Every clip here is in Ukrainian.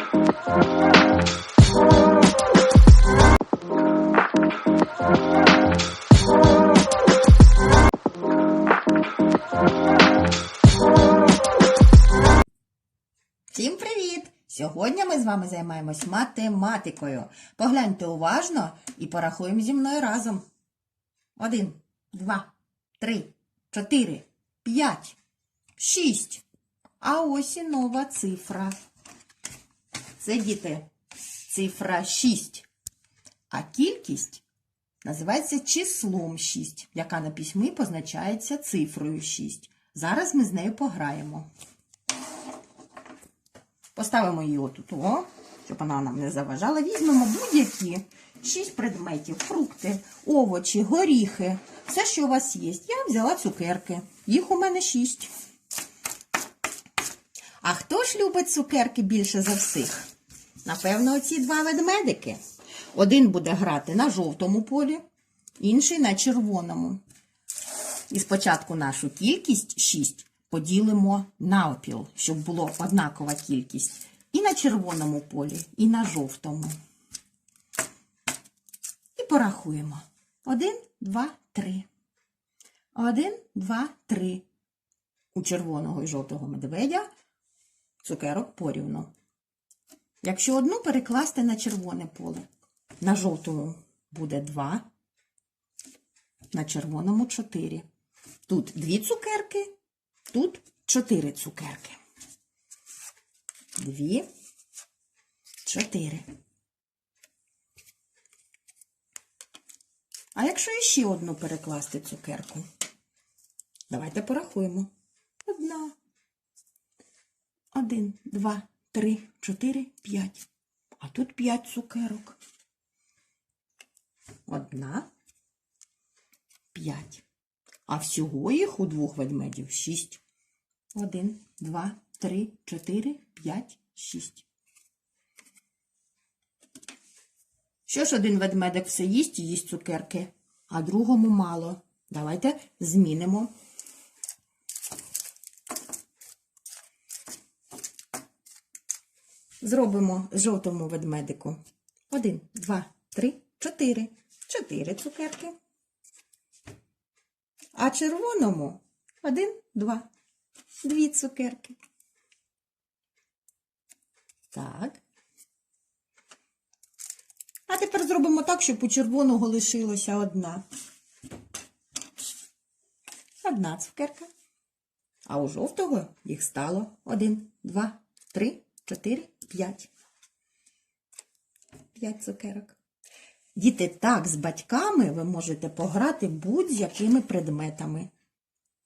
Всім привіт! Сьогодні ми з вами займаємось математикою. Погляньте уважно і порахуємо зі мною разом. Один, два, три, чотири, п'ять, шість. А ось і нова цифра. Це діти, цифра 6. А кількість називається числом 6, яка на письмі позначається цифрою 6. Зараз ми з нею пограємо. Поставимо її отут, о, щоб вона нам не заважала. Візьмемо будь-які шість предметів, фрукти, овочі, горіхи, все, що у вас є. Я взяла цукерки. Їх у мене шість. А хто ж любить цукерки більше за всіх? Напевно, оці два ведмедики. Один буде грати на жовтому полі, інший на червоному. І спочатку нашу кількість 6 поділимо навпіл, щоб була однакова кількість. І на червоному полі, і на жовтому. І порахуємо. Один, два, три. Один, два, три. У червоного і жовтого медведя цукерок порівну. Якщо одну перекласти на червоне поле, на жовтому буде два, на червоному чотири. Тут дві цукерки, тут чотири цукерки. Дві, чотири. А якщо іще одну перекласти цукерку? Давайте порахуємо. Одна. Один, два, три, чотири, п'ять. А тут п'ять цукерок. Одна, п'ять. А всього їх у двох ведмедів шість. Один, два, три, чотири, п'ять, шість. Що ж один ведмедик все їсть і їсть цукерки, а другому мало. Давайте змінимо. Зробимо жовтому ведмедику. Один, два, три, чотири. Чотири цукерки. А червоному один, два, дві цукерки. Так. А тепер зробимо так, щоб у червоного лишилося одна. Одна цукерка. А у жовтого їх стало один, два, три, чотири, п'ять. П'ять цукерок. Діти, так, з батьками ви можете пограти будь-якими предметами.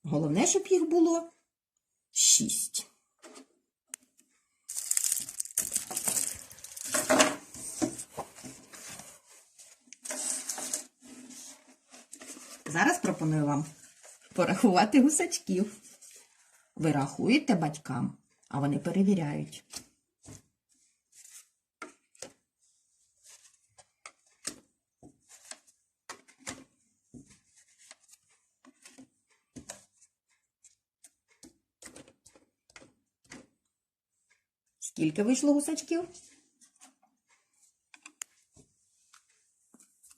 Головне, щоб їх було шість. Зараз пропоную вам порахувати гусачків. Ви рахуєте батькам, а вони перевіряють. Скільки вийшло гусачків?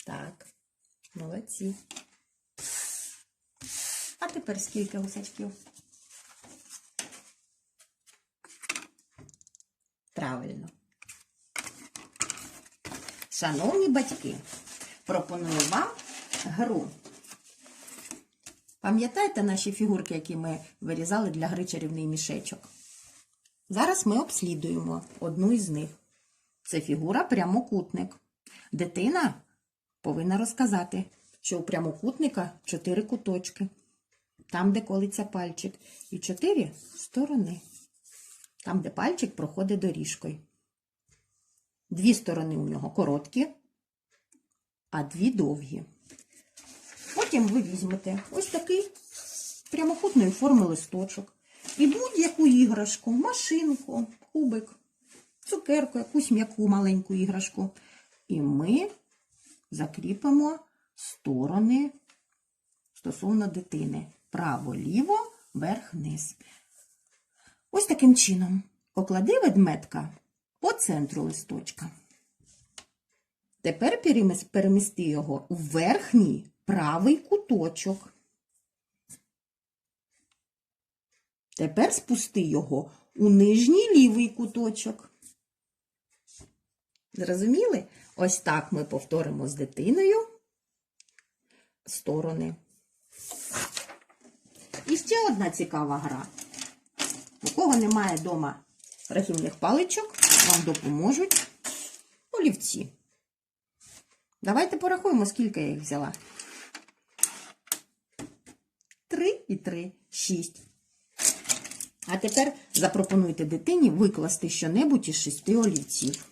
Так, молодці. А тепер скільки гусачків? Правильно. Шановні батьки, пропоную вам гру. Пам'ятаєте наші фігурки, які ми вирізали для гри чарівний мішечок? Зараз ми обслідуємо одну із них. Це фігура прямокутник. Дитина повинна розказати, що у прямокутника чотири куточки. Там, де колиться пальчик, і чотири сторони. Там, де пальчик проходить доріжкою. Дві сторони у нього короткі, а дві довгі. Потім ви візьмете ось такий прямокутної форми листочок. І будь-яку іграшку, машинку, кубик, цукерку, якусь м'яку маленьку іграшку. І ми закріпимо сторони стосовно дитини. Право, ліво, верх, низ. Ось таким чином поклади ведмедка по центру листочка. Тепер перемісти його у верхній правий куточок. Тепер спусти його у нижній лівий куточок. Зрозуміли? Ось так ми повторимо з дитиною сторони. І ще одна цікава гра. У кого немає вдома рахівних паличок, вам допоможуть олівці. Давайте порахуємо, скільки я їх взяла. Три і три, шість. А тепер запропонуйте дитині викласти щонебудь із шести олівців.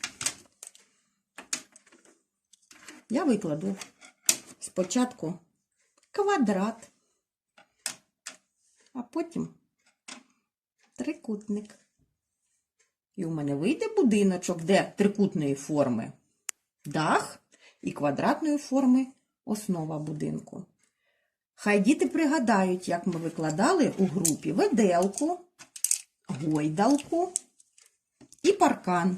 Я викладу спочатку квадрат, а потім трикутник. І у мене вийде будиночок, де трикутної форми дах і квадратної форми основа будинку. Хай діти пригадають, як ми викладали у групі веделку, гойдалку і паркан.